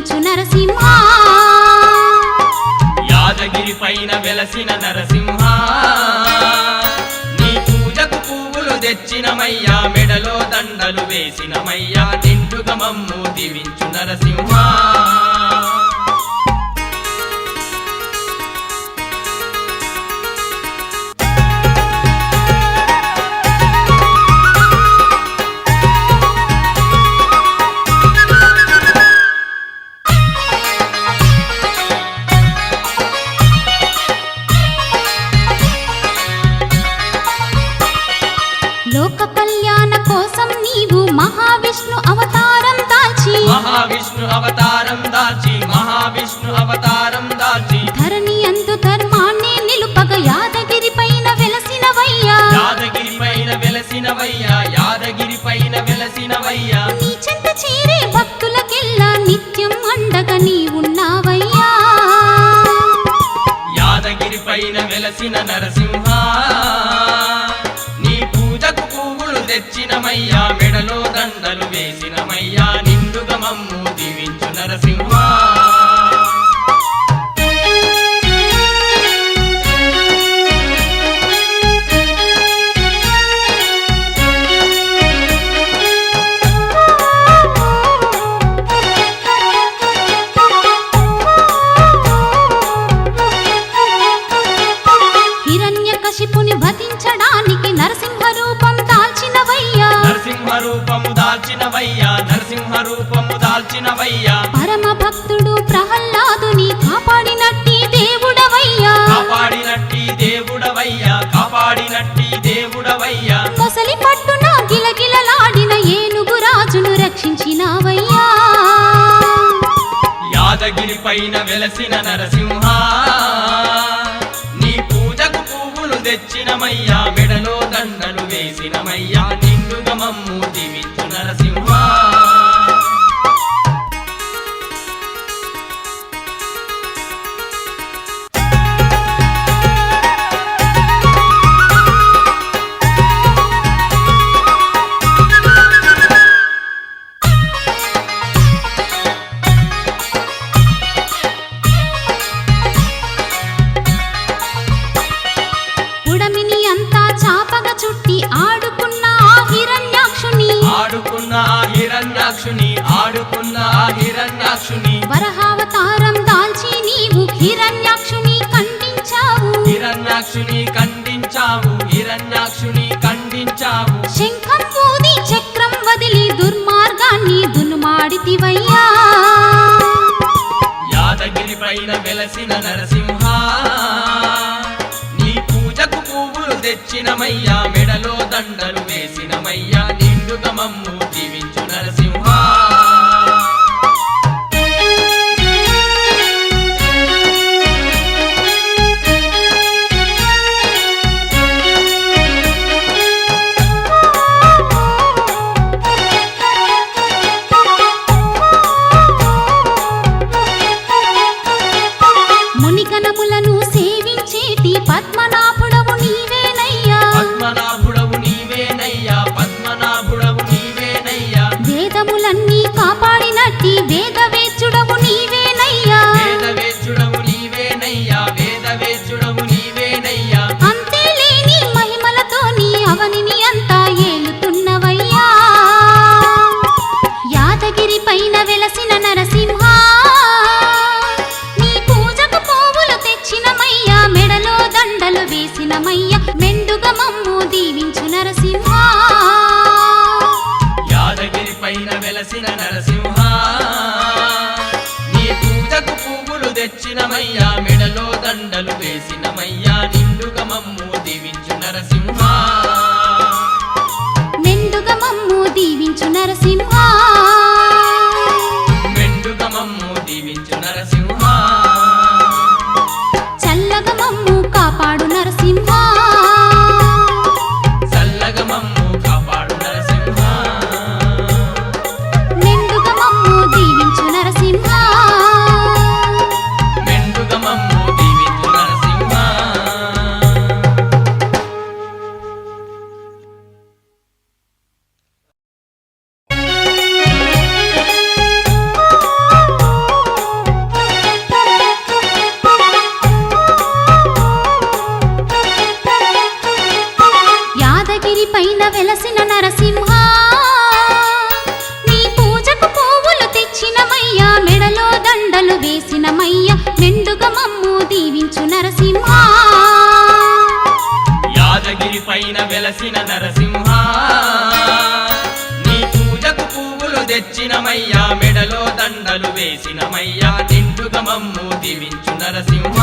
వేసినమయ్య నరసింహ. యాదగిరి పైన వెలసిన నరసింహ. నీ పూజకు పువ్వులు తెచ్చినమయ్యా మెడలో దండలు వేసినమయ్యా నిండుగా మమ్ము దీవించు నరసింహ. అవతారం దాల్చి మహావిష్ణు అవతారం దాల్చి. ధరణి అందు ధర్మాన్ని నిలుపగ యాదగిరి పైన వెలసినవయ్యా. యాదగిరి పైన వెలసినవయ్యా యాదగిరి పైన వెలసినవయ్యా. నీ చెంత చేరే భక్తులకెల్లా నిత్యం అండగా నీవున్నావయ్యా యాదగిరి పైన వెలసిన నరసింహ నీ పూజకు పువ్వులు తెచ్చినమయ్యా మెడలో దండలు వేసినమయ్యా నిండుగా మమ్ము నరసింహ రూపము దాల్చినవయ్యా పరమ భక్తుడు ప్రహ్లాదుని కాపాడినట్టి దేవుడవయ్యా. కాపాడినట్టి దేవుడవయ్యా కాపాడినట్టి దేవుడవయ్యా. మొసలి పట్టున గిలగిలలాడిన ఏనుగు రాజును రక్షించినావయ్యా. యాదగిరి పైన వెలసిన నరసింహ నీ పూజకు పువ్వులు తెచ్చినమయ్యా మెడలో దండలు వేసినమయ్యా నిండుగా మమ్ము దీవించు నరసింహ. ఆ హిరణ్యాక్షుని. వరహావతారం దాల్చి నీవు హిరణ్యాక్షుని ఖండించావు. హిరణ్యాక్షుని ఖండించావు హిరణ్యాక్షుని ఖండించావు. శంఖం ఊది చక్రం వదిలి దుర్మార్గాన్ని దున్నుమాడితివయ్యా యాదగిరి పైన వెలసిన నరసింహ నీ పూజకు పువ్వులు తెచ్చినమయ్యా మెడలో దండలు వేసినమయ్యా నిండుగా మమ్ము దీవించు నరసింహ. Bye. దండలు వేసినమయ్యా మెండుగా మమ్ము దీవించు నరసింహ. యాదగిరి పైన వెలసిన నరసింహ. నీ పూజకు పువ్వులు తెచ్చినమయ్యా మెడలో దండలు వేసినమయ్యా నిండుగా మమ్ము దీవించు నరసింహ. మెండుగా మమ్ము దీవించు నరసింహ. వెలసిన నరసింహ. నీ పూజకు పువ్వులు తెచ్చినమయ్యా మెడలో దండలు వేసినమయ్యా నిండుగమమ్ము దీవించు నరసింహ.